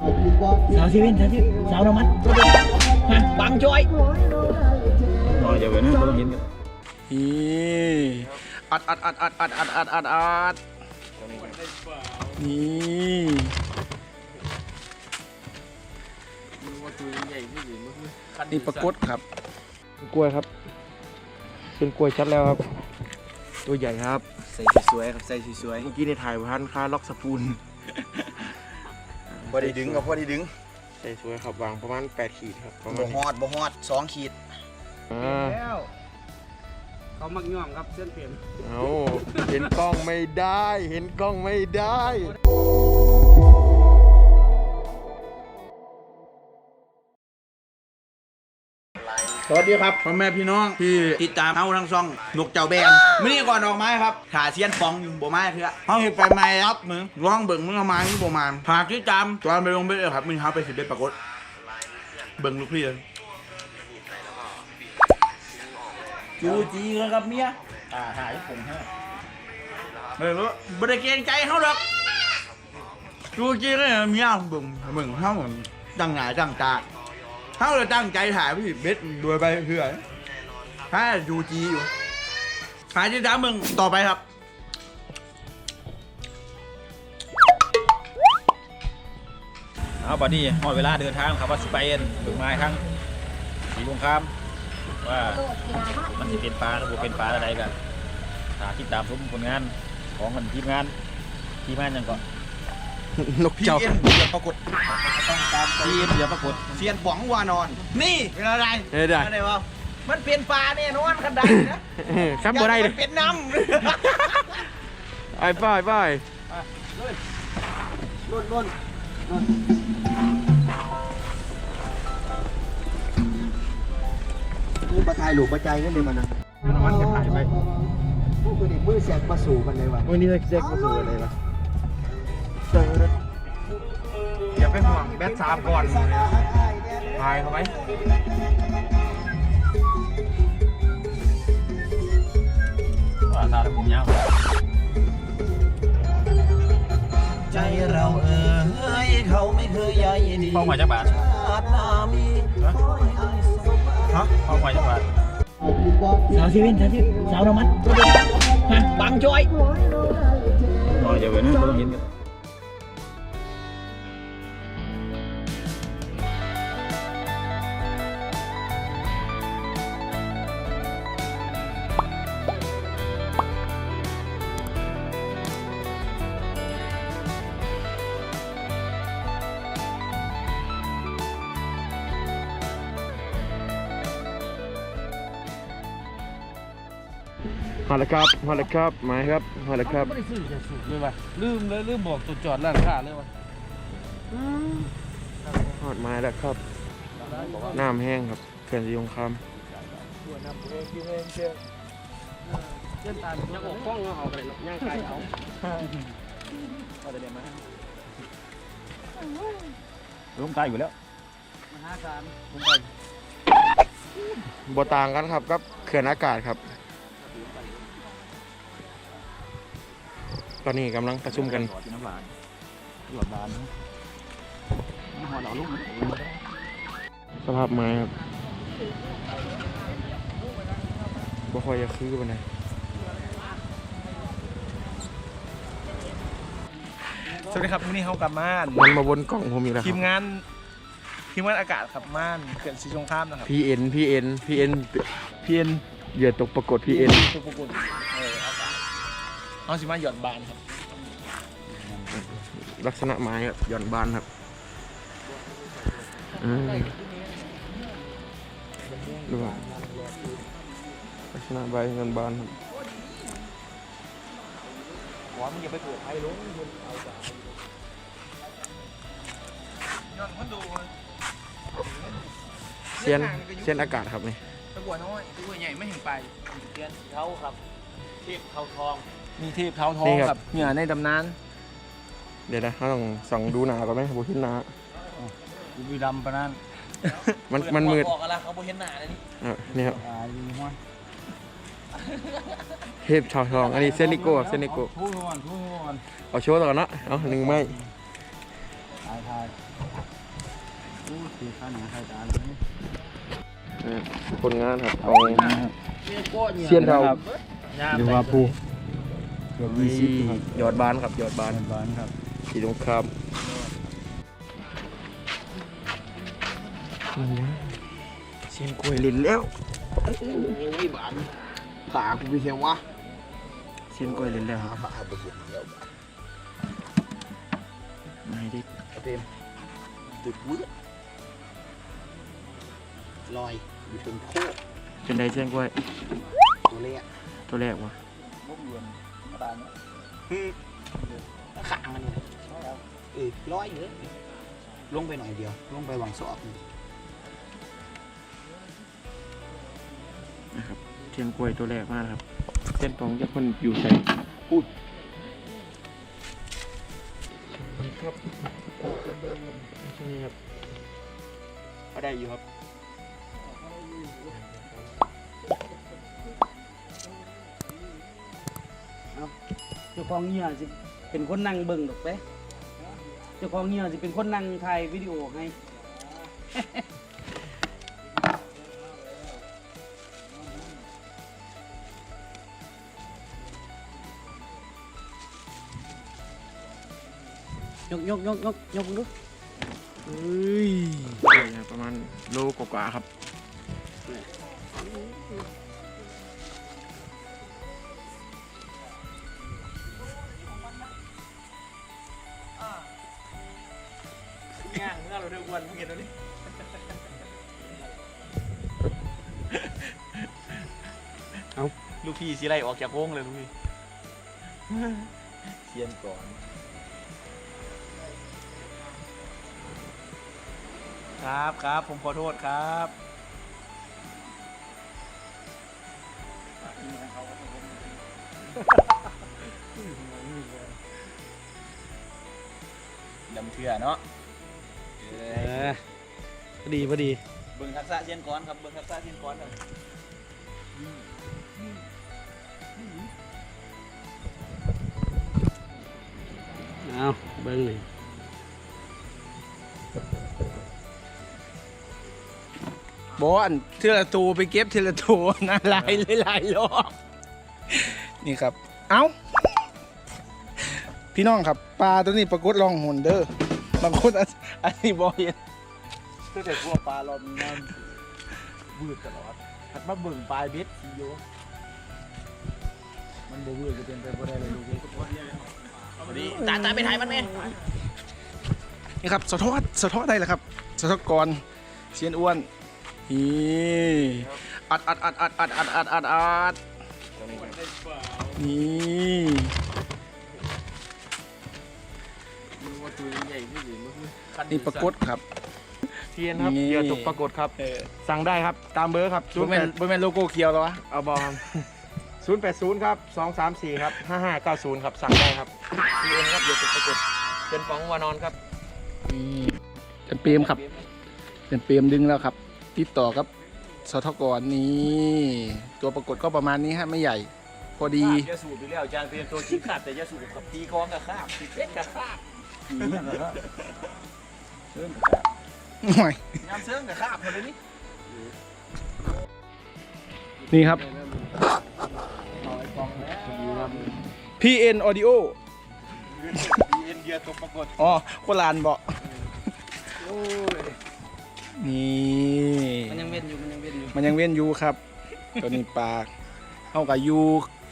สาวชีวินสาวชีวินสาวน้ำมันฮะบังจอยนอนอย่าเว้นนะต้องเห็นกันนี่อัดอัดอัดอัดอัดอัดอัดอัดอัดนี่นี่ปรากฏครับ กล้วยครับ เป็นกล้วยชัดแล้วครับ ตัวใหญ่ครับ ใส่สวยครับ ใส่สวยเมื่อกี้ในถ่ายพันค่าล็อกสปูน พอดีดึงกับพอดีดึงใส่สวยครับวางประมาณ 8 ขีดครับประมาบ่ณฮอดบ่ฮอดสองขีดอ่าแล้วเขามักย่อมครับเส้นเปลี่ยน เอาเห็นกล้องไม่ได้ เห็นกล้องไม่ได้ สวัสดีครับพ่อแม่พี่น้องที่ติดตามเฮาทั้งช่องนกเจ้าแบนมื้อนี้ก่อนดอกไม้ครับขาเซียนฟองอยู่บ่ไม้เพื่อเฮาเฮ็ดไปใหม่ครับมึงร้องเบิ่งมึงเอามานี่บ่มาฝากติดตามตอนไปลงไปเลยครับมื้อนี้เฮาไปสิได้ปรากฏเบิ่งลูกพี่เลยจูจีกันครับเมียอ่าถ่ายผมให้ไม่รู้บ่ได้เกรงใจเฮาหรอกจูจีกันเมียเบิ่งเบิ่งเฮาเหมือนตั้งหน้าตั้งตา เขาเลยตั้งใจถ่ายพี่เบ็ดโดยไปเพื่อถ้ายูจีอยู่ขายที่ร้านมึงต่อไปครับ เอาบัดนี้หมดเวลาเดินทางครับว่าสไปเอ็นถึงไม้ทั้งสีวงคามว่ามันจะเป็นปลาหรือบ่เป็นปลาอะไรกันถ้าติดตามชมผลงานของกันทีมงานทีมงานยังก่อน นกพี่เจ้า เอ็นเบียร์ปรากฏทีมเดี๋ยวปรากฏเซียนป๋องวานอน นี่เป็นอะไรเอ้ยได้อะไรวะมันเป็นปลาแน่นอนขันใดนะครับบ่ได้เลยมันเป็นน้ไอ้ป้ายป้ายรุ่นรุ่นนี่ประทายหลูกประใจกันเลยมันนะมันจะถ่ายไปพวกคนนี้มือแสกมาสู่กันเลยว่ะวันนี้เซ็กมาสู่อะไรวะ อย่าไปห่วงแบทสามก่อนถ่ายเข้าไปว่าตาทั้งผมยาวใจเราเอ้ยเขาไม่เคยใยดีเป้าหมายจักบาทอาจนามีฮะเป้าหมายจักบาทสาวชีวินสาวชีวินสาวน้ำมันฮะบังจอยนอนอย่าเว้นนะต้องเห็นกัน มาแล้วครับมาแล้วครับมาครับมาแล้วครับไม่ได้ซื้อจะสูบเลยว่ะลืมเลยลืมบอกตัวจอดร้านค้าเลยว่ะทอดไม้แล้วครับ น้ำแห้งครับเขื่อนสียงคำเส้นตาลยังออกกล้องเอาไปเลยย่างไก่เอาล้มตายอยู่แล้วมหาศาลบ่ต่างกันครับกับเขื่อนอากาศครับ ตอนนี้กำลังประชุมกันหยอดน้ำหวานหยอดบานนะน้ำหอมหล่อลุ่มสภาพไม้ครับบ่ค่อยจะคือปานใดสวัสดีครับวันนี้เขากลับม่านมันมาบนกล่องผมอีกแล้วคทีรัมบงานทีมงานอากาศขับม่านเขื่อนสีสงครามนะครับ PN PN PN เพียนเหยื่อตกปรากฏ PN ตัวป เอาสิมาหย่อนบานครับลักษณะไม้ครับหย่อนบานครับอืมดูครับลักษณะใบหย่อนบานครับหัวมึงอย่าไปเกิดไอ้ลุงเอาจ้ะย้อนคนดูเซียนเซียนอากาศครับนี่ตะกัวน้อยตะกัวใหญ่ไม่เห็นไปเทียนเขาครับเทียบเขาทอง มีเทพเท้าทองครับเหงื่อในตำนานเดี๋ยวนะเราต้องส่องดูหนาก่อนไหมบุหินหนา บุรีรัมย์ปะนั่นมันมันมืดบอกอะไรเขาบ่เห็นหน้าเลยนี่อะนี่ครับอ่าดีมากเทพชาวทอง อันนี้เซนิโก้ครับเซนิโก้พูดก่อนพูดก่อนเอาโชว์ต่อเนาะเอาหนึ่งไม้อถ่ายถ่ายโอ้สีข้างหน้าใครจานเลยผลงานครับเอา เสียนเทาดูว่าปู เกือบยี่สิบครับยอดบานครับยอดบานหวานครับสีสงครามเสียนกล้วยลินแล้วโอ้ยบานขากูไปเขียววะเสียนกล้วยลินแล้วครับไม่ได้ตึกวืดลอยอยู่เป็นโคกเป็นไดเสียนกล้วยตัวเล็กตัวแรกวะ ขางมันเลยเออลอยอยู่เลยลงไปหน่อยเดียว ลงไปวางสอบนี่นะครับเสียนกล้วยตัวแรกมากครับ เส้นตรงจะคนอยู่ใส่พูดครับนี่ครับก็ได้อยู่ครับ เจ้าของเงี้ยสิเป็นคนนั่งเบิ่งดอกเต้เจ้าของเงี้ยสิเป็นคนนั่งถ่ายวิดีโอให้ยกยกยกยกยกดูเฮ้ยได้ครับประมาณโลกว่าๆครับ พี่สิไล่ออกจากวงเลยลูกพี่เชียนก่อนครับครับผมขอโทษครับดำเถื่อเนาะเออพอดีพอดี เบิ่งทักษะเชียนก้อนครับเบิ่งทักษะเชียนก้อนครับ บิ้งเลยบออันเทละตัวไปเก็บเทละตัวนะหลายหลายรอบนี่ครับ เอ้า พี่น้องครับปลาตัวนี้ปรากฏลองหนเด้อบางคนอันอันนี้บอเห็นก็แต่กลัวปลาเรามีน้ำวืดตลอดหัดมาเบิ่งปลายเบ็ดทีโยมันบ่วืดก็เป็นไปบ่ได้เลยลูกเอ้ย พอดีตาตาไปถ่ายมันแม่นี่ครับสะท้อนสะท้อนได้แล้วครับสะท้อนกรเซียนอ้วนนี่อัดอัดอัดอัดอัดอัดอัดอัดอัดนี่นี่ปรากฏครับเทียนครับนี่เหยื่อตกปรากฏครับสั่งได้ครับตามเบอร์ครับบนแมนบนแมนโลโก้เขียวเหรอวะเอาบอล ศูนย์แปดศูนย์ครับสองสามสี่ครับห้าห้าเก้าศูนย์ครับ สั่งได้ครับเทียนครับเหยื่อตกปรากฏเป็นฟองวานอนครับนี่เป็นเปรมครับ เป็นเปรมดึงแล้วครับ ติดต่อครับสทกรนี่ตัวปรากฏก็ประมาณนี้ฮะไม่ใหญ่ พอดียาสูบไปแล้วอาจารย์เป็นตัวจริงขาดแต่ยาสูบกับตีคล้องกับข้ามตีเป็ดกับข้ามเสื่อมกับข้ามหน่อยยามเสื่อมกับข้ามคนนี้นี่ครับ PN Audio เอ็นเหยื่อตกปรากฏอ๋อโคลานบอกนี่มันยังเว้นอยู่มันยังเว้นอยู่มันยังเว้นอยู่ครับ ตัวนี้ปลาเอากับยู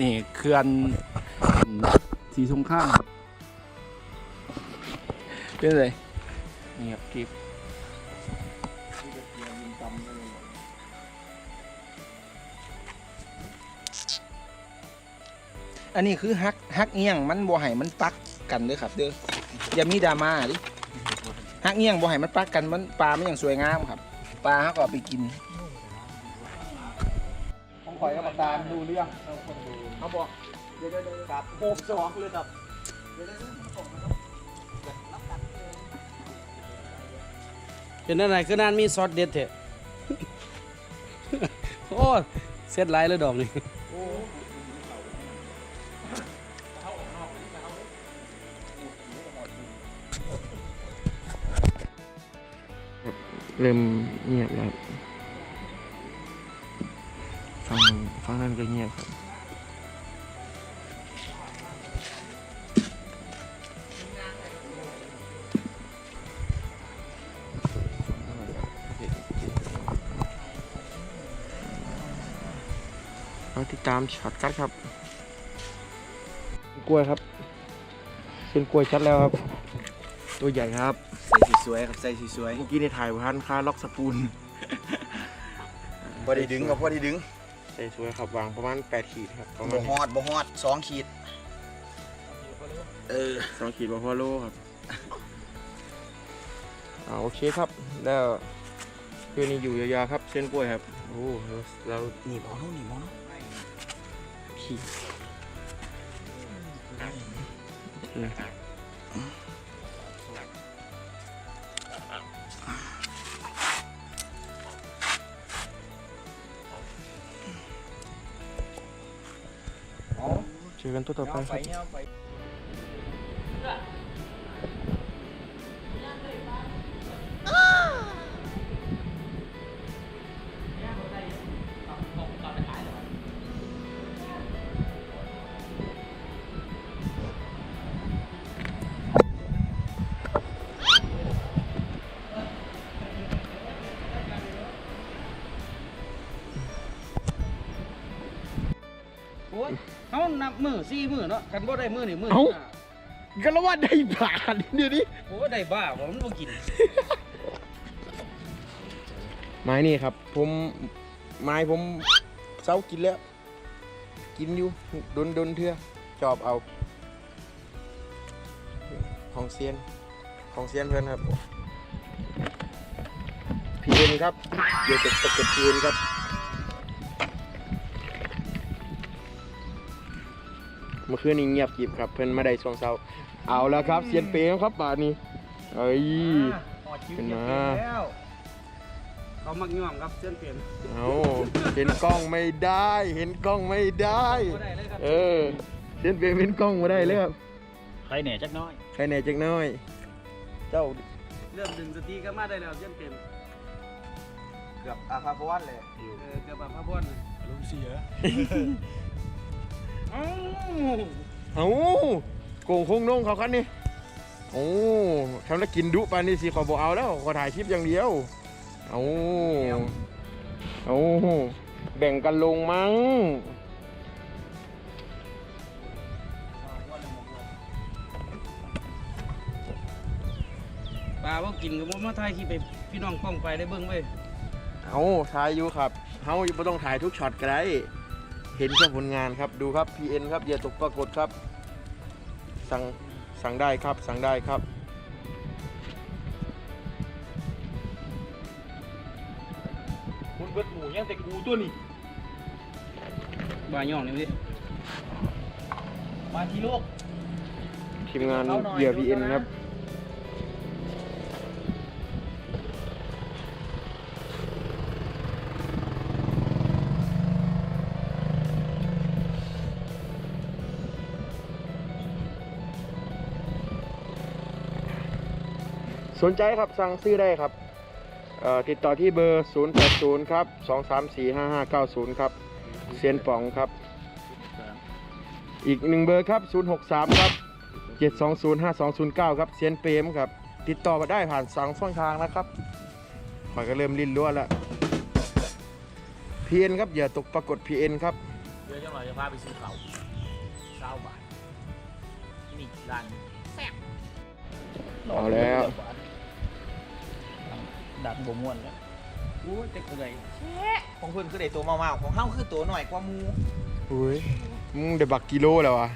นี่เขื่อนสีสงข้ามครับเป็นไรนี่ครับคลิป อันนี้คือฮักฮักเอียงมันบ่ให้มันปักกันเด้อครับเด้ออย่ามีดราม่าดิฮักเอียงบ่ให้มันปักกันมันปลามันอย่างสวยงามครับ ปลาเขาก็เอาไปกินผมขอยกับตาดูเรื่องเขาบอกเดี๋ยวเดี๋ยวกับโอบสองเลยครับเป็นอะไรคือนานมีซอสเด็ดเถอะโอ้เสร็จหลายเลยดอกนี่ เริ่มเงียบแล้วฟังฟังนั่นก็เงียบครับเราติดตามช็อตกัดครับ กล้วยครับเส้นกล้วยชัดแล้วครับ ตัวใหญ่ครับใส่สวยๆครับใส่สวยเมื่อกี้ในถ่ายพันค่าล็อกสปูนๆบ่ได้ดึงกับบ่ได้ดึงใส่สวยครับวางประมาณ 8 ขีดครับประมาบ่ณฮอดบ่ฮอดสองขีด เออสองขีดบาฟาโลครับอ่าโอเคครับแล้วคืนนี้อยู่ยาวๆครับเส้นกล้วยครับโอ้เราเรานี่บ่นู้นนี่บ่นู้นขีดนะเจอกันตัวต่อไปครับโมือสี่มือเนาะคันบ่ได้มือนี่มือเอ้า ห้าก็แล้วว่าได้บาทเดี๋ยวนี้โอ้ยได้บ้าบ่มันบ่กินไม้นี่ครับ ผมไม้ผมเศร้ากินแล้ว กินอยู่ดนดนๆเถื่อชอบเอาของเซียนของเซียนเพื่อนครับพีเอ็นครับเดี๋ยวจะประกบพีเอ็นครับ มื่อคืนนี้เงียบกริบครับ เพิ่นมาได้ช่วงเช้า เอาแล้วครับเซียนเปย์ครับป่านนี้เอ้ยขึ้นมาแล้วเขามักย่อมครับเส้นเปลี่ยนเอาเห็นกล้องไม่ได้ เห็นกล้องไม่ได้ บ่ได้เลยครับเออเล่นเปเห็นกล้องมาได้เลยครับใครแหน่จักน้อยใครไหนจักหน้อย เจ้าเริ่มดึงสติก็มาได้แล้วเส้นเปลี่ยนเกือบอาภาพวันเลยเออเกือบแบบพระพรเลยลุงเสีย เอ้าเอาโกงคงนงเขาคันนี่โอ้ทำแล้วกินดุปานนี้สิขอบอกเอาแล้วขอถ่ายคลิปอย่างเดียวเอาเอาแบ่งกันลงมั้งปลาบ่กินก็บ่มาถ่ายคลิปให้พี่น้องป้องไปได้เบิ่งเว้ยเอาถ่ายอยู่ครับเฮาไม่ต้องถ่ายทุกช็อตก็ได้ เห็นแค่ผลงานครับดูครับ PN ครับอย่าตกปรากฏครับ สั่งสั่งได้ครับสั่งได้ครับคุณเบิดหมูยังแต่กูตัวนี้บ้าย่องนี่พี่มาที่โลกทีมงานเหยื่อ PN ครับ สนใจครับสั่งซื้อได้ครับเอ่อติดต่อที่เบอร์ 080 ครับ 2345590 ครับ เซียนป๋องครับ อีกหนึ่งเบอร์ครับ 063 ครับ 7205209 ครับ เซียนเปรมครับ ติดต่อมาได้ผ่านสังช่องทางนะครับข่อยก็เริ่มลิ้นล้วนแล้ว PN ครับ อย่าตกปรากฏ PN ครับเดี๋ยวจะมาจะพาไปซื้อเขาเช้าบ่ายนี่ร้านแซ่บเอาแล้ว ดักบ่ม่วนแล้วโอ้ยแต่กูได้ของเพิ่นคือได้ตัวเมาๆของเฮาคือตัวหน่อยกว่าหมูอุ้ยมึงได้บักกิโลแล้ววะ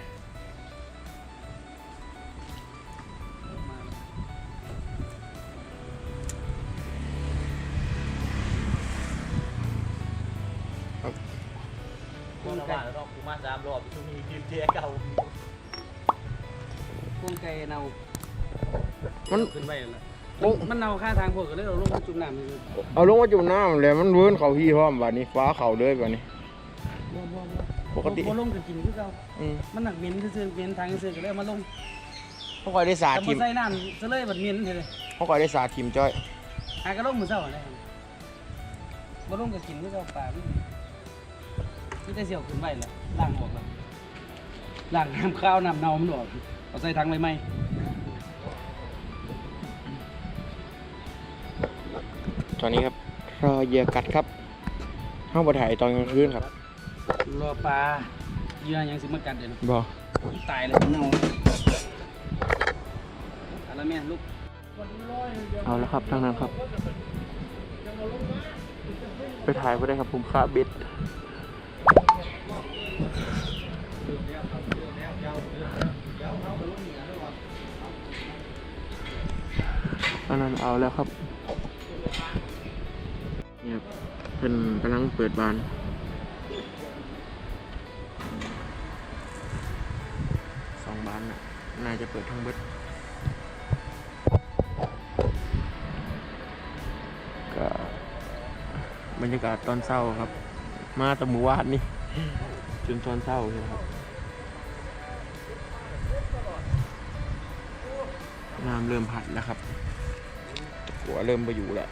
ครับกูมาแล้วเนาะกูมาสามรอบช่วงนี้กินเทียเก่าพวงไก่เน่ามันขึ้นไปนั่นแหละ ลงมันเน่าค่าทางพวกก็เลยเอาลงมาจุ่มน้ำนี่เลยเอาลงมาจุ่มน้ำแล้วมันเวิร์นเขาพี่พร้อมบัดนี้ฟ้าเขาเลยบัดนี้ บ่บ่บ่ปกติ บ่ลงก็กินคือเก่าอืมมันหนักเหม็นซื่อๆเหม็นทางซื่อๆก็เลยเอามาลงเขาคอยได้สาแต่ทิบ่มใส่น้ำซะเลยบัดเหม็นเท่เลยเขาคอยได้สาทิมจ้อยหากระลงมือเศร้าอะไรบ่ลงก็กินคือเก่าปลามันนี่ได้เสี่ยวขึ้นไว้แล้วล้างออกแล้วล้างน้ำข้าวน้ำเน่ามันออกเอาใส่ถังไว้ไหม ตอนนี้ครับรอเหยื่อกัดครับเข้ามาถ่ายตอนกลางคืนครับรอปลาเหยื่อยังสิมากัดเดี๋ยวนะบอตายเลยเน่าเอะไรแม่ลูกเอาแล้วครับทางนั้นครับ ไปถ่ายไปได้ครับผมคาเบ็ดอันนั้นเอาแล้วครับ เนี่ยเพิ่นกำลังเปิดบานสองบานน่ะน่าจะเปิดทั้งเบิดก็บรรยากาศตอนเศร้าครับ มาแตะมือวาดนี่จนตอนเศร้าเลยครับน้ำเริ่มผัดแล้วครับหัวเริ่มไปอยู่แล้ว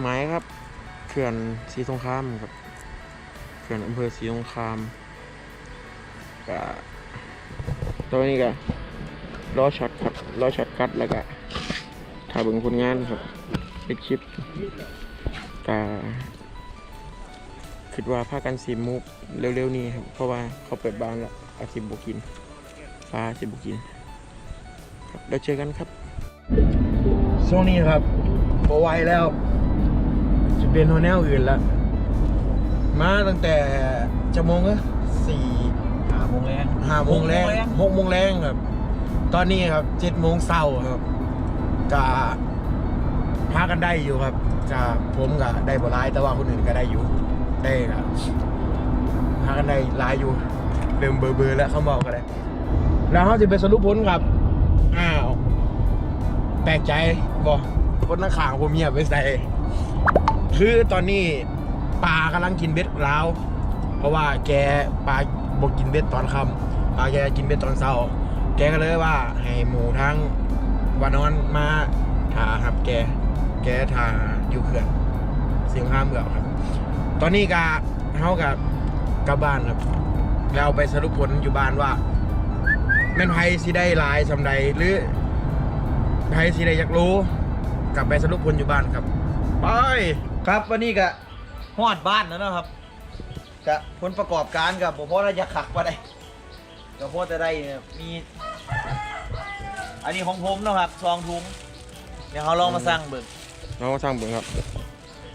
ไม้ครับเขื่อนสีสงครามครับเขื่อนอำเภอสีสงครามก็ตัวนี้ก็ล้อช็อตครับล้อช็อตกัดแล้วก็ถ่ายเบิ่งผลงานครับเป็นคลิปก็คิดว่าพากันสีมุกเร็วๆนี้ครับ เพราะว่าเขาเปิดบ้านแล้วอาสิบุกินปลาสิบุกินครับแล้วเจอกันครับช่วงนี้ครับพอไวแล้ว จะเป็นโฮแนลอื่นล้วมาตั้งแต่จะโมงก็สี่หาโมงแรงห้าโมงแรงหกโมงแรงครับ ตอนนี้ครับเจ็ดโมงเช้าครับกะพากันได้อยู่ครับกะผมกะได้บ่ร้ายแต่ว่าคนอื่นก็ได้อยู่ ได้ครับพากันได้หลายอยู่เริ่มเบอร์เบอร์แล้วเขาบอกกันเลยแล้วเขาจะไปสรุปผลครับ อ้าว แปลกใจบอกคนนักข่าวผมเงียบไปใส่ คือตอนนี้ปลากำลังกินเบ็ดแล้วเพราะว่าแกปลาบอกกินเบ็ดตอนค่ำปลาแกกินเบ็ดตอนเช้า แกก็เลยว่าให้หมูทั้งวานอนมาถาครับแก แกถาอยู่เขื่อนเสียงข้ามเกือครับ ตอนนี้กะเฮากับกลับบ้านครับ แล้วไปสรุปผลอยู่บ้านว่า แม่นไพสิได้ลายสำใดหรือไพสิได้อยากรู้ กลับไปสรุปผลอยู่บ้านครับ ไป ครับวันนี้ก็ฮอดบ้านแล้วเนาะครับกะผลประกอบการกับผมเพราะเราจะขักมาได้ก็เพราะจะได้เนี่ยมี อันนี้ของผมเนาะครับซองถุงเดี๋ยวเราลองมาสั่งเบิ่งเราก็สร้างเบิ่งครับ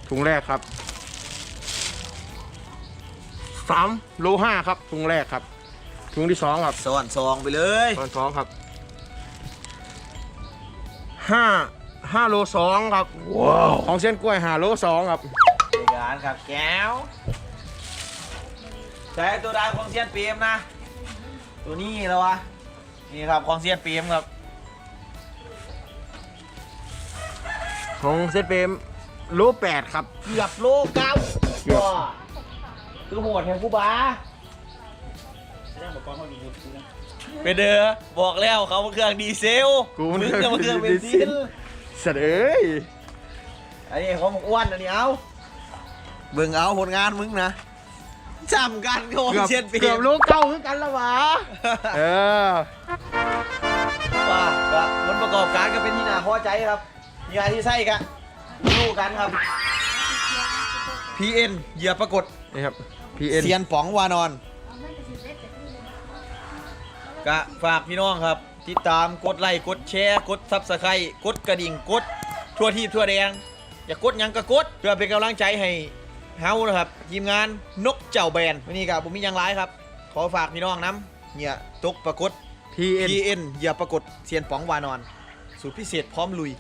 ถุงแรกครับสามโลห้าครับ ถุงแรกครับ ถุงที่สองครับสอนซองไปเลยตอนสองครับห้า ห้าโลสองครับว้าวของเส้นกล้วยห้าโลสองครับในการครับแก้วใช้ตัวดาวของเซียนเปียมนะ ตัวนี้แล้ววะนี่ครับของเซียนเปียมครับ ของเส้นเปรมโลแปดครับ เกือบโลเก้าเกือบว้าคือโหดแห่งกูบาไปเด้อบอกแล้วเขามาเครื่องดีเซล กูมันมึงเครื่องจะมาเครื่องเบนดีเซซินล สัตว์เอ้ยอันนี้ของอ้วนอันนี้เอาเบิ่งเอาผลงานมึงนะจำกันก็เกือบเชียนปีเกือบโลเก้าคือกันละวะเออว่าก็ผลประกอบการก็เป็นที่น่าพอใจครับมีงานที่ใส่กันรู้กันครับ PN เหยื่อปรากฏนี่ครับ PN เซียนป๋องวานอนก็ฝากพี่น้องครับ ติดตามกดไลค์กดแชร์กดซับสไครต์กดกระดิ่งกด ทั่วที่ทั่วแดง อย่ากดหยังก็กด เพื่อเป็นกำลังใจให้เฮานะครับทีมงานนกเจ้าแบนวันนี้ครับผมมีหยังร้ายครับ ขอฝากพี่น้องน้ำเนี่ยตกปรากฏ PN PN อย่าปรากฏเซียนป๋องวานอน สูตรพิเศษพร้อมลุย